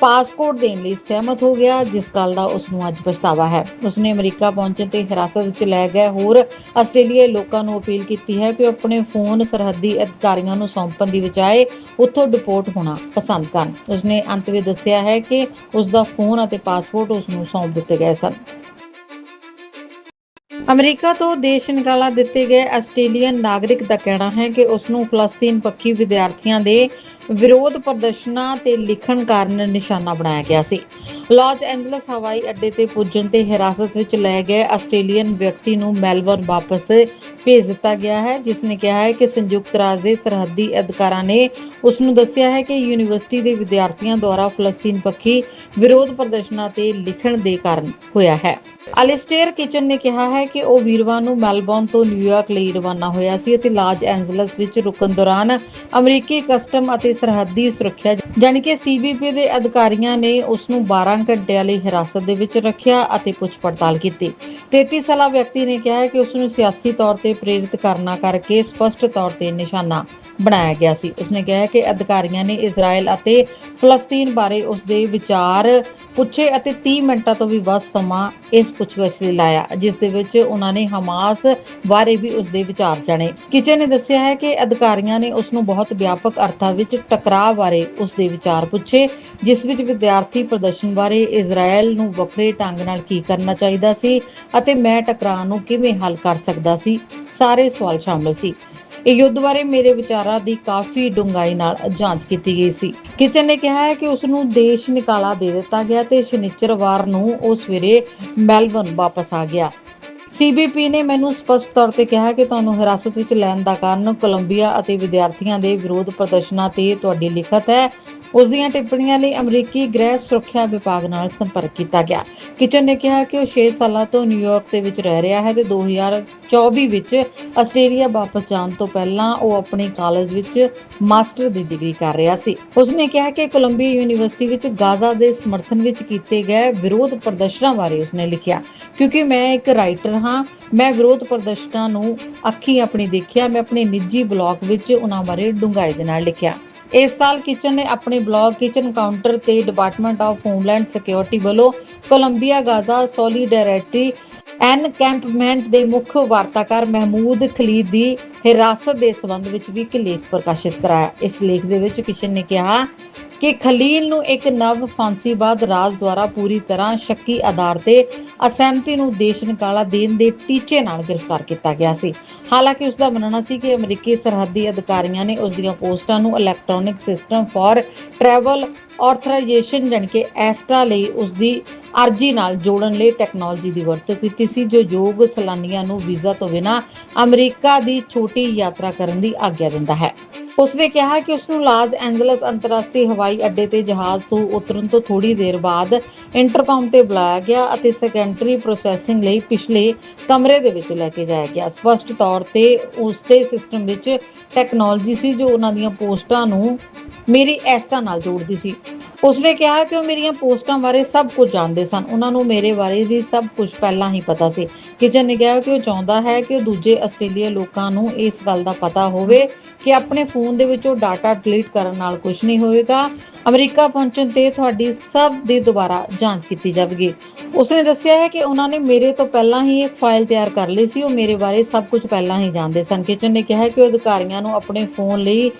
ਪਾਸਪੋਰਟ ਦੇਣ ਲਈ ਸਹਿਮਤ ਹੋ ਗਿਆ, ਜਿਸ ਗੱਲ ਦਾ ਉਸ ਨੂੰ ਅੱਜ ਪਛਤਾਵਾ ਹੈ। ਉਸਨੇ ਅਮਰੀਕਾ ਪਹੁੰਚਣ ਤੇ ਹਿਰਾਸਤ ਵਿੱਚ ਲੈ ਗਏ ਹੋਰ ਆਸਟ੍ਰੇਲੀਆਈ ਲੋਕਾਂ ਨੂੰ ਅਪੀਲ ਕੀਤੀ ਹੈ ਕਿ ਉਹ ਆਪਣੇ ਫੋਨ ਸਰਹੱਦੀ ਅਧਿਕਾਰੀਆਂ ਨੂੰ ਸੌਂਪਣ ਦੀ ਬਜਾਏ ਉੱਥੋਂ ਡਿਪੋਰਟ ਹੋਣਾ ਪਸੰਦ ਕਰਨ। ਉਸਨੇ ਅੰਤ ਵਿੱਚ ਦੱਸਿਆ ਹੈ ਕਿ ਉਸ ਦਾ ਫੋਨ ਅਤੇ ਪਾਸਪੋਰਟ ਉਸ ਨੂੰ ਸੌਂਪ ਦਿੱਤੇ ਗਏ ਸਨ। ਅਮਰੀਕਾ ਤੋਂ ਦੇਸ਼ ਨਿਕਾਲਾ ਦਿੱਤੇ ਗਏ ਆਸਟ੍ਰੇਲੀਅਨ ਨਾਗਰਿਕ ਦਾ ਕਹਿਣਾ ਹੈ ਕਿ ਉਸ ਨੂੰ ਫਲਸਤੀਨ ਪੱਖੀ ਵਿਦਿਆਰਥੀਆਂ ਦੇ ਵਿਰੋਧ ਪ੍ਰਦਰਸ਼ਨਾਂ ਤੇ ਲਿਖਣ ਕਾਰਨ ਨਿਸ਼ਾਨਾ ਬਣਾਇਆ ਗਿਆ ਸੀ। ਲਾਸ ਐਂਜਲਸ ਹਵਾਈ ਅੱਡੇ ਤੇ ਪੁੱਜਣ ਤੇ ਹਿਰਾਸਤ ਵਿੱਚ ਲਏ ਗਏ ਆਸਟ੍ਰੇਲੀਅਨ ਵਿਅਕਤੀ ਨੂੰ ਮੈਲਬੌਰਨ ਵਾਪਸ ਭੇਜ ਦਿੱਤਾ ਗਿਆ ਹੈ, ਜਿਸ ਨੇ ਕਿਹਾ ਹੈ ਕਿ ਸੰਯੁਕਤ ਰਾਜ ਦੇ ਸਰਹੱਦੀ ਅਧਿਕਾਰਾਂ ਨੇ ਉਸ ਨੂੰ ਦੱਸਿਆ ਹੈ ਕਿ ਯੂਨੀਵਰਸਿਟੀ ਦੇ ਵਿਦਿਆਰਥੀਆਂ ਦੁਆਰਾ ਫਲਸਤੀਨ ਪੱਖੀ ਵਿਰੋਧ ਪ੍ਰਦਰਸ਼ਨਾਂ ਤੇ ਲਿਖਣ ਦੇ ਕਾਰਨ ਹੋਇਆ ਹੈ। ਅਲਿਸਟੇਅਰ ਕਿਚਨ ਨੇ ਕਿਹਾ ਹੈ ਕਿ ਉਹ ਵੀਰਵਾਰ ਨੂੰ ਮੈਲਬੌਰਨ ਤੋਂ ਨਿਊਯਾਰਕ ਲਈ ਰਵਾਨਾ ਹੋਇਆ ਸੀ ਅਤੇ ਲਾਸ ਐਂਜਲਸ ਵਿੱਚ ਰੁਕਣ ਦੌਰਾਨ ਅਮਰੀਕੀ ਕਸਟਮ ਅਤੇ ਸਰਹੱਦੀ ਸੁਰੱਖਿਆ ਜਾਣੀ ਕਿ ਸੀਬੀਪੀ ਦੇ ਅਧਿਕਾਰੀਆਂ ਨੇ ਉਸ ਨੂੰ 12 ਘੰਟਿਆਂ ਲਈ ਹਿਰਾਸਤ ਦੇ ਵਿੱਚ ਰੱਖਿਆ ਅਤੇ ਪੁੱਛ ਪੜਤਾਲ ਕੀਤੀ। 33 ਸਾਲਾ ਵਿਅਕਤੀ ਨੇ ਕਿਹਾ ਕਿ ਉਸ ਨੂੰ ਸਿਆਸੀ ਤੌਰ ਤੇ ਪ੍ਰੇਰਿਤ ਕਰਨਾ ਕਰਕੇ ਸਪਸ਼ਟ ਤੌਰ ਤੇ ਨਿਸ਼ਾਨਾ ਬਣਾਇਆ ਗਿਆ ਸੀ। ਉਸਨੇ ਕਿਹਾ ਕਿ ਅਧਿਕਾਰੀਆਂ ਨੇ ਇਜ਼ਰਾਈਲ ਅਤੇ ਫਲਸਤੀਨ ਬਾਰੇ ਉਸ ਦੇ ਵਿਚਾਰ ਪੁੱਛੇ ਅਤੇ 30 ਮਿੰਟਾਂ ਤੋਂ ਵੀ ਵੱਧ ਸਮਾਂ ਇਸ ਪੁੱਛਗਿੱਛ ਲਈ ਲਾਇਆ, ਜਿਸ ਦੇ ਵਿੱਚ ਉਹਨਾਂ ਨੇ ਹਮਾਸ ਬਾਰੇ ਵੀ ਉਸ ਦੇ ਵਿਚਾਰ ਜਾਣੇ। ਕਿਚਨ ਨੇ ਦੱਸਿਆ ਹੈ ਕਿ ਅਧਿਕਾਰੀਆਂ ਨੇ ਉਸ ਨੂੰ ਬਹੁਤ ਵਿਆਪਕ ਅਰਥਾਂ ਵਿੱਚ ਟਕਰਾਅ ਬਾਰੇ ਉਸ ਦੇ ਵਿਚਾਰ ਪੁੱਛੇ, ਜਿਸ ਵਿੱਚ ਵਿਦਿਆਰਥੀ ਪ੍ਰਦਰਸ਼ਨ ਬਾਰੇ ਇਜ਼ਰਾਈਲ ਨੂੰ ਵੱਖਰੇ ਢੰਗ ਨਾਲ ਕੀ ਕਰਨਾ ਚਾਹੀਦਾ ਸੀ ਅਤੇ ਮੈਂ ਟਕਰਾਅ ਨੂੰ ਕਿਵੇਂ ਹੱਲ ਕਰ ਸਕਦਾ ਸੀ, ਸਾਰੇ ਸਵਾਲ ਸ਼ਾਮਲ ਸੀ। ਇਹ ਯੁੱਧ ਬਾਰੇ ਮੇਰੇ ਵਿਚਾਰਾਂ ਦੀ ਕਾਫੀ ਡੂੰਘਾਈ ਨਾਲ ਜਾਂਚ ਕੀਤੀ ਗਈ ਸੀ। ਕਿਚਨ ਨੇ ਕਿਹਾ ਹੈ ਕਿ ਉਸ ਨੂੰ ਦੇਸ਼ ਨਿਕਾਲਾ ਦੇ ਦਿੱਤਾ ਗਿਆ ਤੇ ਸ਼ਨੀਚਰਵਾਰ ਨੂੰ ਉਹ ਸਵੇਰੇ ਮੈਲਬੌਰਨ ਵਾਪਸ ਆ ਗਿਆ। ਸੀਬੀਪੀ ਨੇ ਮੈਨੂੰ ਸਪਸ਼ਟ ਤੌਰ ਤੇ ਕਿਹਾ ਕਿ ਤੁਹਾਨੂੰ ਹਿਰਾਸਤ ਵਿੱਚ ਲੈਣ ਦਾ ਕਾਰਨ ਕੋਲੰਬੀਆ ਅਤੇ ਵਿਦਿਆਰਥੀਆਂ ਦੇ ਵਿਰੋਧ ਪ੍ਰਦਰਸ਼ਨਾਂ ਤੇ ਤੁਹਾਡੀ ਲਿਖਤ ਹੈ। ਉਸ ਦੀਆਂ ਟਿੱਪਣੀਆਂ ਲਈ ਅਮਰੀਕੀ ਗ੍ਰਹਿ ਸੁਰੱਖਿਆ ਵਿਭਾਗ ਨਾਲ ਸੰਪਰਕ ਕੀਤਾ ਗਿਆ। ਕਿਚਨ ਨੇ ਕਿਹਾ ਕਿ ਉਹ 6 ਸਾਲਾਂ ਤੋਂ ਨਿਊਯਾਰਕ ਦੇ ਵਿੱਚ ਰਹਿ ਰਿਹਾ ਹੈ ਤੇ 2024 ਵਿੱਚ ਆਸਟ੍ਰੇਲੀਆ ਵਾਪਸ ਜਾਣ ਤੋਂ ਪਹਿਲਾਂ ਉਹ ਆਪਣੇ ਕਾਲਜ ਵਿੱਚ ਮਾਸਟਰ ਦੀ ਡਿਗਰੀ ਕਰ ਰਿਹਾ ਸੀ। ਉਸਨੇ ਕਿਹਾ ਕਿ ਕੋਲੰਬੀਆ ਯੂਨੀਵਰਸਿਟੀ ਵਿੱਚ ਗਾਜ਼ਾ ਦੇ ਸਮਰਥਨ ਵਿੱਚ ਕੀਤੇ ਗਏ ਵਿਰੋਧ ਪ੍ਰਦਰਸ਼ਨਾਂ ਬਾਰੇ ਉਸਨੇ ਲਿਖਿਆ, ਕਿਉਂਕਿ ਮੈਂ ਇੱਕ ਰਾਈਟਰ ਹਾਂ, ਮੈਂ ਵਿਰੋਧ ਪ੍ਰਦਰਸ਼ਨਾਂ ਨੂੰ ਅੱਖੀ ਆਪਣੀ ਦੇਖਿਆ, ਮੈਂ ਆਪਣੇ ਨਿੱਜੀ ਬਲੌਗ ਵਿੱਚ ਉਹਨਾਂ ਬਾਰੇ ਡੂੰਘਾਈ ਦੇ ਨਾਲ ਲਿਖਿਆ। ਇਸ ਸਾਲ ਕਿਚਨ ਨੇ ਆਪਣੇ ਬਲੌਗ ਕਿਚਨ ਕਾਊਂਟਰ ਤੇ ਡਿਪਾਰਟਮੈਂਟ ਆਫ ਹੋਮਲੈਂਡ ਸਿਕਿਉਰਿਟੀ ਵੱਲੋਂ ਕੋਲੰਬੀਆ ਗਾਜ਼ਾ ਸੋਲੀਡੈਰਿਟੀ ਐਨਕੈਂਪਮੈਂਟ ਦੇ ਮੁੱਖ ਵਾਰਤਾਕਾਰ ਮਹਿਮੂਦ ਖਲੀਦ ਦੀ ਹਿਰਾਸਤ ਦੇ ਸੰਬੰਧ ਵਿੱਚ ਵੀ ਇੱਕ ਲੇਖ ਪ੍ਰਕਾਸ਼ਿਤ ਕਰਾਇਆ। ਇਸ ਲੇਖ ਦੇ ਵਿੱਚ ਕਿਸ਼ਨ ਨੇ ਕਿਹਾ ਕਿ ਖਲੀਲ ਨੂੰ ਇੱਕ ਨਵ ਫਾਂਸੀਬਾਦ ਰਾਜ ਦੁਆਰਾ ਪੂਰੀ ਤਰ੍ਹਾਂ ਸ਼ੱਕੀ ਆਧਾਰ ਤੇ ਅਸਹਿਮਤੀ ਨੂੰ ਦੇਸ਼ ਨਿਕਾਲਾ ਦੇਣ ਦੇ ਟੀਚੇ ਨਾਲ ਗ੍ਰਿਫਤਾਰ ਕੀਤਾ ਗਿਆ ਸੀ। ਹਾਲਾਂਕਿ ਉਸ ਦਾ ਮੰਨਣਾ ਸੀ ਕਿ ਅਮਰੀਕੀ ਸਰਹੱਦੀ ਅਧਿਕਾਰੀਆਂ ਨੇ ਉਸ ਦੀਆਂ ਪੋਸਟਾਂ ਨੂੰ electronic system for travel authorization ਜਾਣੀ ਕਿ ਐਸਟਾ ਲਈ ਉਸ ਦੀ ਅਰਜੀ ਨਾਲ ਜੋੜਨ ਲਈ ਟੈਕਨੋਲੋਜੀ ਦੀ ਵਰਤੋਂ ਕੀਤੀ ਸੀ, ਜੋ ਯੋਗ ਸੈਲਾਨੀਆਂ ਨੂੰ ਵੀਜ਼ਾ ਤੋਂ ਬਿਨਾਂ ਅਮਰੀਕਾ ਦੀ ਛੋਟੀ ਯਾਤਰਾ ਕਰਨ ਦੀ ਆਗਿਆ ਦਿੰਦਾ ਹੈ। ਉਸਨੇ ਕਿਹਾ ਕਿ ਉਸ ਨੂੰ ਲਾਸ ਐਂਜਲਸ ਅੰਤਰਰਾਸ਼ਟਰੀ ਹਵਾਈ ਅੱਡੇ ਤੇ ਜਹਾਜ਼ ਤੋਂ ਉਤਰਨ ਤੋਂ ਥੋੜੀ ਦੇਰ ਬਾਅਦ ਇੰਟਰਕਾਮ ਤੇ ਬੁਲਾਇਆ ਗਿਆ ਅਤੇ ਸੈਕੰਡਰੀ ਪ੍ਰੋਸੈਸਿੰਗ ਲਈ ਪਿਛਲੇ ਕਮਰੇ ਦੇ ਵਿੱਚ ਲੈ ਕੇ ਜਾਇਆ ਗਿਆ। ਸਪਸ਼ਟ ਤੌਰ ਤੇ ਉਸ ਦੇ ਸਿਸਟਮ ਵਿੱਚ ਟੈਕਨੋਲੋਜੀ ਸੀ, ਜੋ ਉਹਨਾਂ ਦੀਆਂ ਪੋਸਟਾਂ ਨੂੰ ਮੇਰੀ ਐਸਟਾ ਨਾਲ ਜੋੜਦੀ ਸੀ। ਉਸਨੇ ਕਿਹਾ ਕਿ ਉਹ ਮੇਰੀਆਂ ਪੋਸਟਾਂ ਬਾਰੇ ਸਭ ਕੁਝ ਜਾਣਦੇ ਸਨ। ਉਹਨਾਂ ਨੂੰ ਮੇਰੇ ਬਾਰੇ ਵੀ ਸਭ ਕੁਝ ਪਹਿਲਾਂ ਹੀ ਪਤਾ ਸੀ। ਕਿਚਨ ਨੇ ਕਿਹਾ ਕਿ ਉਹ ਚਾਹੁੰਦਾ ਹੈ ਕਿ ਉਹ ਦੂਜੇ ਆਸਟ੍ਰੇਲੀਆ ਲੋਕਾਂ ਨੂੰ ਇਸ ਗੱਲ ਦਾ ਪਤਾ ਹੋਵੇ ਕਿ ਆਪਣੇ ਫੋਨ ਦੇ ਵਿੱਚੋਂ ਡਾਟਾ ਡਿਲੀਟ ਕਰਨ ਨਾਲ ਕੁਝ ਨਹੀਂ ਹੋਵੇਗਾ। ਅਮਰੀਕਾ ਪਹੁੰਚਣ ਤੇ ਤੁਹਾਡੀ ਸਭ ਦੀ ਦੁਬਾਰਾ ਜਾਂਚ ਕੀਤੀ ਜਾਵੇਗੀ। ਉਸਨੇ ਦੱਸਿਆ ਹੈ ਕਿ ਉਹਨਾਂ ਨੇ ਮੇਰੇ ਤੋਂ ਪਹਿਲਾਂ ਹੀ ਇੱਕ ਫਾਈਲ ਤਿਆਰ ਕਰ ਲਈ ਸੀ। ਉਹ ਮੇਰੇ ਬਾਰੇ ਸਭ ਕੁਝ ਪਹਿਲਾਂ ਹੀ ਜਾਣਦੇ ਸਨ। ਕਿਚਨ ਨੇ ਕਿਹਾ ਕਿ ਉਹ ਅਧਿਕਾਰੀਆਂ ਨੂੰ ਆਪਣੇ ਫੋਨ ਲਈ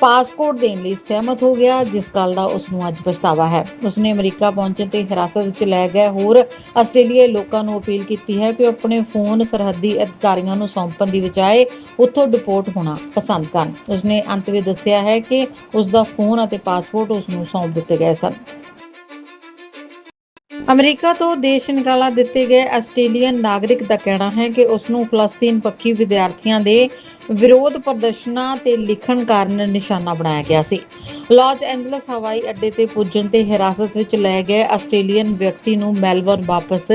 ਪਾਸਪੋਰਟ ਦੇਣ ਲਈ ਸਹਿਮਤ ਹੋ ਗਿਆ, ਜਿਸ ਗੱਲ ਦਾ ਉਸ ਨੂੰ ਅੱਜ ਪਛਤਾਵਾ ਹੈ। ਉਸਨੇ ਅਮਰੀਕਾ ਪਹੁੰਚਣ ਤੇ ਹਿਰਾਸਤ ਵਿੱਚ ਲੈ ਗਏ ਹੋਰ ਆਸਟ੍ਰੇਲੀਆਈ ਲੋਕਾਂ ਨੂੰ ਅਪੀਲ ਕੀਤੀ ਹੈ ਕਿ ਉਹ ਆਪਣੇ ਫੋਨ ਸਰਹੱਦੀ ਅਧਿਕਾਰੀਆਂ ਨੂੰ ਸੌਂਪਣ ਦੀ ਬਜਾਏ ਉੱਥੋਂ ਡਿਪੋਰਟ ਹੋਣਾ ਪਸੰਦ ਕਰਨ। ਉਸਨੇ ਅੰਤ ਵਿੱਚ ਦੱਸਿਆ ਹੈ ਕਿ ਉਸ ਦਾ ਫੋਨ ਅਤੇ ਪਾਸਪੋਰਟ ਉਸ ਨੂੰ ਸੌਂਪ ਦਿੱਤੇ ਗਏ ਸਨ। ਅਮਰੀਕਾ ਤੋਂ ਦੇਸ਼ ਨਿਕਾਲਾ ਦਿੱਤੇ ਗਏ ਆਸਟ੍ਰੇਲੀਅਨ ਨਾਗਰਿਕ ਦਾ ਕਹਿਣਾ ਹੈ ਕਿ ਉਸ ਨੂੰ ਫਲਸਤੀਨ ਪੱਖੀ ਵਿਦਿਆਰਥੀਆਂ ਦੇ ਵਿਰੋਧ ਪ੍ਰਦਰਸ਼ਨਾਂ ਤੇ ਲਿਖਣ ਕਾਰਨ ਨਿਸ਼ਾਨਾ ਬਣਾਇਆ ਗਿਆ ਸੀ। ਲਾਸ ਐਂਜਲਸ ਹਵਾਈ ਅੱਡੇ ਤੇ ਪੁੱਜਣ ਤੇ ਹਿਰਾਸਤ ਵਿੱਚ ਲਏ ਗਏ ਆਸਟ੍ਰੇਲੀਅਨ ਵਿਅਕਤੀ ਨੂੰ ਮੈਲਬੌਰਨ ਵਾਪਸ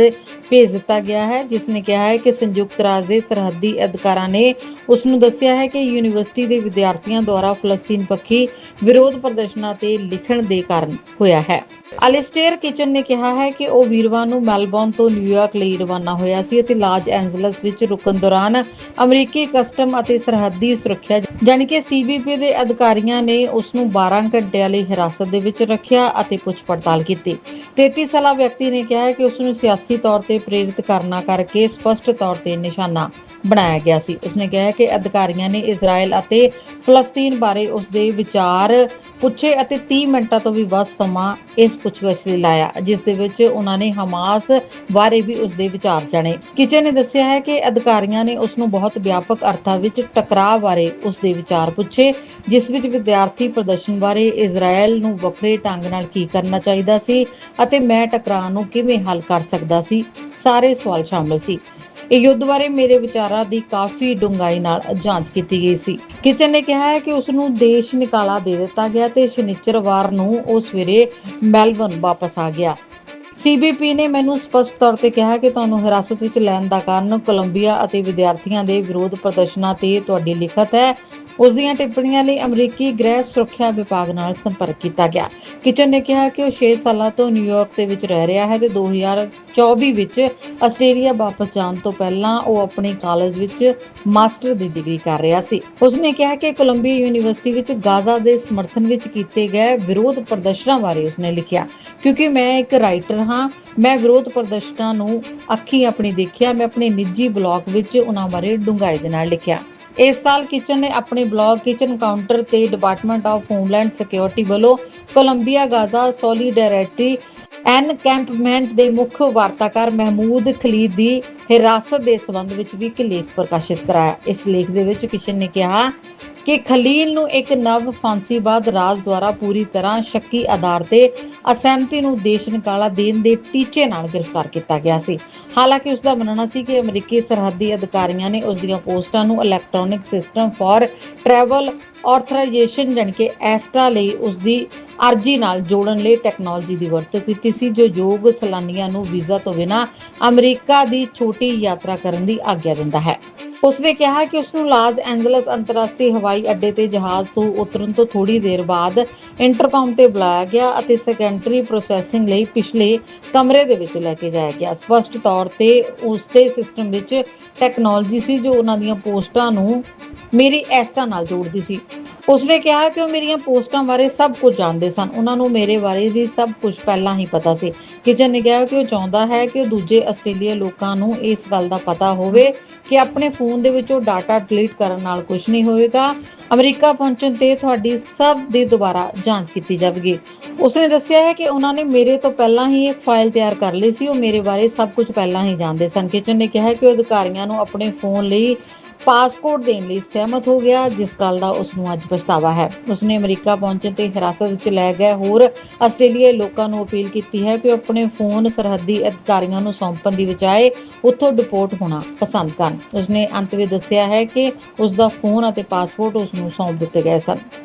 ਭੇਜ ਦਿੱਤਾ ਗਿਆ ਹੈ, ਜਿਸ ਨੇ ਕਿਹਾ ਹੈ ਕਿ ਸੰਯੁਕਤ ਰਾਜ ਦੇ ਸਰਹੱਦੀ ਅਧਿਕਾਰਾਂ ਨੇ ਉਸ ਨੂੰ ਦੱਸਿਆ ਹੈ ਕਿ ਯੂਨੀਵਰਸਿਟੀ ਦੇ ਵਿਦਿਆਰਥੀਆਂ ਦੁਆਰਾ ਫਲਸਤੀਨ ਪੱਖੀ ਵਿਰੋਧ ਪ੍ਰਦਰਸ਼ਨਾਂ ਤੇ ਲਿਖਣ ਦੇ ਕਾਰਨ ਹੋਇਆ ਹੈ। ਅਲਿਸਟੇਅਰ ਕਿਚਨ ਨੇ ਕਿਹਾ ਹੈ ਕਿ ਉਹ ਵੀਰਵਾਰ ਨੂੰ ਮੈਲਬੌਰਨ ਤੋਂ ਨਿਊਯਾਰਕ ਲਈ ਰਵਾਨਾ ਹੋਇਆ ਸੀ ਅਤੇ ਲਾਸ ਐਂਜਲਸ ਵਿੱਚ ਰੁਕਣ ਦੌਰਾਨ ਅਮਰੀਕੀ ਕਸਟਮ ਅਤੇ ਸਰਹੱਦੀ ਸੁਰੱਖਿਆ ਯਾਨੀ ਕਿ ਸੀਬੀਪੀ ਦੇ ਅਧਿਕਾਰੀਆਂ ਨੇ ਉਸ ਨੂੰ 12 ਘੰਟਿਆਂ ਲਈ ਹਿਰਾਸਤ ਦੇ ਵਿੱਚ ਰੱਖਿਆ ਅਤੇ ਪੁੱਛ ਪੜਤਾਲ ਕੀਤੀ। 33 ਸਾਲਾ ਵਿਅਕਤੀ ਨੇ ਕਿਹਾ ਕਿ ਉਸ ਨੂੰ ਸਿਆਸੀ ਤੌਰ ਤੇ ਪ੍ਰੇਰਿਤ ਕਰਨਾ ਕਰਕੇ ਸਪਸ਼ਟ ਤੌਰ ਤੇ ਨਿਸ਼ਾਨਾ ਬਣਾਇਆ ਗਿਆ ਸੀ। ਉਸਨੇ ਕਿਹਾ ਕਿ ਅਧਿਕਾਰੀਆਂ ਨੇ ਇਜ਼ਰਾਈਲ ਅਤੇ ਫਲਸਤੀਨ ਬਾਰੇ ਉਸ ਦੇ ਵਿਚਾਰ ਪੁੱਛੇ ਅਤੇ 30 ਮਿੰਟਾਂ ਤੋਂ ਵੀ ਵੱਧ ਸਮਾਂ ਇਸ ਪੁੱਛਗਿੱਛ ਲਈ ਲਾਇਆ, ਜਿਸ ਦੇ ਵਿੱਚ ਉਹਨਾਂ ਨੇ ਹਮਾਸ ਬਾਰੇ ਵੀ ਉਸ ਦੇ ਵਿਚਾਰ ਜਾਣੇ। ਕਿਚਨ ਨੇ ਦੱਸਿਆ ਹੈ ਕਿ ਅਧਿਕਾਰੀਆਂ ਨੇ ਉਸ ਨੂੰ ਬਹੁਤ ਵਿਆਪਕ ਅਰਥਾਂ ਵਿੱਚ ਟਕਰਾਅ ਬਾਰੇ ਉਸ ਦੇ ਵਿਚਾਰ ਪੁੱਛੇ, ਜਿਸ ਵਿੱਚ ਵਿਦਿਆਰਥੀ ਪ੍ਰਦਰਸ਼ਨ ਬਾਰੇ ਇਜ਼ਰਾਈਲ ਨੂੰ ਵੱਖਰੇ ਢੰਗ ਨਾਲ ਕੀ ਕਰਨਾ ਚਾਹੀਦਾ ਸੀ ਅਤੇ ਮੈਂ ਟਕਰਾਅ ਨੂੰ ਕਿਵੇਂ ਹੱਲ ਕਰ ਸਕਦਾ ਸੀ, ਸਾਰੇ ਸਵਾਲ ਸ਼ਾਮਲ ਸੀ। ਇਹ ਯੁੱਧ ਬਾਰੇ ਮੇਰੇ ਵਿਚਾਰਾਂ ਦੀ ਕਾਫੀ ਡੂੰਘਾਈ ਨਾਲ ਜਾਂਚ ਕੀਤੀ ਗਈ ਸੀ। ਕਿਚਨ ਨੇ ਕਿਹਾ ਹੈ ਕਿ ਉਸ ਨੂੰ ਦੇਸ਼ ਨਿਕਾਲਾ ਦੇ ਦਿੱਤਾ ਗਿਆ ਤੇ ਸ਼ਨੀਚਰਵਾਰ ਨੂੰ ਉਹ ਸਵੇਰੇ ਮੈਲਬਨ ਵਾਪਸ ਆ ਗਿਆ। ਸੀਬੀਪੀ ਨੇ ਮੈਨੂੰ ਸਪਸ਼ਟ ਤੌਰ ਤੇ ਕਿਹਾ ਕਿ ਤੁਹਾਨੂੰ ਹਿਰਾਸਤ ਵਿੱਚ ਲੈਣ ਦਾ ਕਾਰਨ ਕੋਲੰਬੀਆ ਅਤੇ ਵਿਦਿਆਰਥੀਆਂ ਦੇ ਵਿਰੋਧ ਪ੍ਰਦਰਸ਼ਨਾਂ ਤੇ ਤੁਹਾਡੀ ਲਿਖਤ ਹੈ। ਉਸ ਦੀਆਂ ਟਿੱਪਣੀਆਂ ਲਈ ਅਮਰੀਕੀ ਗ੍ਰਹਿ ਸੁਰੱਖਿਆ ਵਿਭਾਗ ਨਾਲ ਸੰਪਰਕ ਕੀਤਾ ਗਿਆ। ਕਿਚਨ ਨੇ ਕਿਹਾ ਕਿ ਉਹ 6 ਸਾਲਾਂ ਤੋਂ ਨਿਊਯਾਰਕ ਦੇ ਵਿੱਚ ਰਹਿ ਰਿਹਾ ਹੈ ਤੇ 2024 ਵਿੱਚ ਆਸਟ੍ਰੇਲੀਆ ਵਾਪਸ ਜਾਣ ਤੋਂ ਪਹਿਲਾਂ ਉਹ ਆਪਣੇ ਕਾਲਜ ਵਿੱਚ ਮਾਸਟਰ ਦੀ ਡਿਗਰੀ ਕਰ ਰਿਹਾ ਸੀ। ਉਸਨੇ ਕਿਹਾ ਕਿ ਕੋਲੰਬੀਆ ਯੂਨੀਵਰਸਿਟੀ ਵਿੱਚ ਗਾਜ਼ਾ ਦੇ ਸਮਰਥਨ ਵਿੱਚ ਕੀਤੇ ਗਏ ਵਿਰੋਧ ਪ੍ਰਦਰਸ਼ਨਾਂ ਬਾਰੇ ਉਸਨੇ ਲਿਖਿਆ, ਕਿਉਂਕਿ ਮੈਂ ਇੱਕ ਰਾਈਟਰ ਹਾਂ, ਮੈਂ ਵਿਰੋਧ ਪ੍ਰਦਰਸ਼ਨਾਂ ਨੂੰ ਅੱਖੀ ਆਪਣੀ ਦੇਖਿਆ, ਮੈਂ ਆਪਣੇ ਨਿੱਜੀ ਬਲੌਗ ਵਿੱਚ ਉਹਨਾਂ ਬਾਰੇ ਡੂੰਘਾਈ ਦੇ ਨਾਲ ਲਿਖਿਆ। ਇਸ ਸਾਲ ਕਿਚਨ ਨੇ ਆਪਣੇ ਬਲੌਗ ਕਿਚਨ ਕਾਊਂਟਰ ਤੇ ਡਿਪਾਰਟਮੈਂਟ ਆਫ ਹੋਮਲੈਂਡ ਸਿਕਿਉਰਿਟੀ ਵੱਲੋਂ ਕੋਲੰਬੀਆ ਗਾਜ਼ਾ ਸੋਲੀਡੈਰਿਟੀ ਐਨਕੈਂਪਮੈਂਟ ਦੇ ਮੁੱਖ ਵਾਰਤਾਕਾਰ ਮਹਿਮੂਦ ਖਲੀਦ ਦੀ ਹਿਰਾਸਤ ਦੇ ਸੰਬੰਧ ਵਿੱਚ ਵੀ ਇੱਕ ਲੇਖ ਪ੍ਰਕਾਸ਼ਿਤ ਕਰਾਇਆ। ਇਸ ਲੇਖ ਦੇ ਵਿੱਚ ਕਿਸ਼ਨ ਨੇ ਕਿਹਾ ਕਿ ਖਲੀਲ ਨੂੰ ਇੱਕ ਨਵ ਫਾਂਸੀਬਾਦ ਰਾਜ ਦੁਆਰਾ ਪੂਰੀ ਤਰ੍ਹਾਂ ਸ਼ੱਕੀ ਆਧਾਰ ਤੇ ਅਸਹਿਮਤੀ ਨੂੰ ਦੇਸ਼ ਨਿਕਾਲਾ ਦੇਣ ਦੇ ਟੀਚੇ ਨਾਲ ਗ੍ਰਿਫਤਾਰ ਕੀਤਾ ਗਿਆ ਸੀ। ਹਾਲਾਂਕਿ ਉਸ ਦਾ ਮੰਨਣਾ ਸੀ ਕਿ ਅਮਰੀਕੀ ਸਰਹੱਦੀ ਅਧਿਕਾਰੀਆਂ ਨੇ ਉਸ ਦੀਆਂ ਪੋਸਟਾਂ ਨੂੰ electronic system for travel authorization ਜਾਣੀ ਕਿ ਐਸਟਾ ਲਈ ਉਸ ਦੀ ਅਰਜੀ ਨਾਲ ਜੋੜਨ ਲਈ ਟੈਕਨੋਲੋਜੀ ਦੀ ਵਰਤੋਂ ਕੀਤੀ ਸੀ, ਜੋ ਯੋਗ ਸੈਲਾਨੀਆਂ ਨੂੰ ਵੀਜ਼ਾ ਤੋਂ ਬਿਨਾਂ ਅਮਰੀਕਾ ਦੀ ਛੋਟੀ ਯਾਤਰਾ ਕਰਨ ਦੀ ਆਗਿਆ ਦਿੰਦਾ ਹੈ। ਉਸਨੇ ਕਿਹਾ ਕਿ ਉਸ ਨੂੰ ਲਾਸ ਐਂਜਲਸ ਅੰਤਰਰਾਸ਼ਟਰੀ ਹਵਾਈ ਅੱਡੇ ਤੇ ਜਹਾਜ਼ ਤੋਂ ਉਤਰਨ ਤੋਂ ਥੋੜੀ ਦੇਰ ਬਾਅਦ ਇੰਟਰਕਾਮ ਤੇ ਬੁਲਾਇਆ ਗਿਆ ਅਤੇ ਸੈਕੰਡਰੀ ਪ੍ਰੋਸੈਸਿੰਗ ਲਈ ਪਿਛਲੇ ਕਮਰੇ ਦੇ ਵਿੱਚ ਲੈ ਕੇ ਜਾਇਆ ਗਿਆ। ਸਪਸ਼ਟ ਤੌਰ ਤੇ ਉਸ ਦੇ ਸਿਸਟਮ ਵਿੱਚ ਟੈਕਨੋਲੋਜੀ ਸੀ, ਜੋ ਉਹਨਾਂ ਦੀਆਂ ਪੋਸਟਾਂ ਨੂੰ ਮੇਰੀ ਐਸਟਾ ਨਾਲ ਜੋੜਦੀ ਸੀ। ਉਸਨੇ ਕਿਹਾ ਕਿ ਉਹ ਮੇਰੀਆਂ ਪੋਸਟਾਂ ਬਾਰੇ ਸਭ ਕੁਝ ਜਾਣਦੇ ਸਨ। ਉਹਨਾਂ ਨੂੰ ਮੇਰੇ ਬਾਰੇ ਵੀ ਸਭ ਕੁਝ ਪਹਿਲਾਂ ਹੀ ਪਤਾ ਸੀ। ਕਿਚਨ ਨੇ ਕਿਹਾ ਕਿ ਉਹ ਚਾਹੁੰਦਾ ਹੈ ਕਿ ਉਹ ਦੂਜੇ ਆਸਟ੍ਰੇਲੀਆ ਲੋਕਾਂ ਨੂੰ ਇਸ ਗੱਲ ਦਾ ਪਤਾ ਹੋਵੇ ਕਿ ਆਪਣੇ ਫੋਨ ਦੇ ਵਿੱਚੋਂ ਡਾਟਾ ਡਿਲੀਟ ਕਰਨ ਨਾਲ ਕੁਝ ਨਹੀਂ ਹੋਵੇਗਾ। ਅਮਰੀਕਾ ਪਹੁੰਚਣ ਤੇ ਤੁਹਾਡੀ ਸਭ ਦੀ ਦੁਬਾਰਾ ਜਾਂਚ ਕੀਤੀ ਜਾਵੇਗੀ। ਉਸਨੇ ਦੱਸਿਆ ਹੈ ਕਿ ਉਹਨਾਂ ਨੇ ਮੇਰੇ ਤੋਂ ਪਹਿਲਾਂ ਹੀ ਇੱਕ ਫਾਈਲ ਤਿਆਰ ਕਰ ਲਈ ਸੀ। ਉਹ ਮੇਰੇ ਬਾਰੇ ਸਭ ਕੁਝ ਪਹਿਲਾਂ ਹੀ ਜਾਣਦੇ ਸਨ। ਕਿਚਨ ਨੇ ਕਿਹਾ ਕਿ ਉਹ ਅਧਿਕਾਰੀਆਂ ਨੂੰ ਆਪਣੇ ਫੋਨ ਲਈ ਪਾਸਪੋਰਟ ਦੇਣ ਲਈ ਸਹਿਮਤ ਹੋ ਗਿਆ, ਜਿਸ ਗੱਲ ਦਾ ਉਸ ਨੂੰ ਅੱਜ ਪਛਤਾਵਾ ਹੈ। ਉਸਨੇ ਅਮਰੀਕਾ ਪਹੁੰਚਣ ਤੇ ਹਿਰਾਸਤ ਵਿੱਚ ਲੈ ਗਏ ਹੋਰ ਆਸਟ੍ਰੇਲੀਆਈ ਲੋਕਾਂ ਨੂੰ ਅਪੀਲ ਕੀਤੀ ਹੈ ਕਿ ਉਹ ਆਪਣੇ ਫੋਨ ਸਰਹੱਦੀ ਅਧਿਕਾਰੀਆਂ ਨੂੰ ਸੌਂਪਣ ਦੀ ਬਜਾਏ ਉੱਥੋਂ ਡਿਪੋਰਟ ਹੋਣਾ ਪਸੰਦ ਕਰਨ। ਉਸਨੇ ਅੰਤ ਵਿੱਚ ਦੱਸਿਆ ਹੈ ਕਿ ਉਸ ਦਾ ਫੋਨ ਅਤੇ ਪਾਸਪੋਰਟ ਉਸ ਨੂੰ ਸੌਂਪ ਦਿੱਤੇ ਗਏ ਸਨ।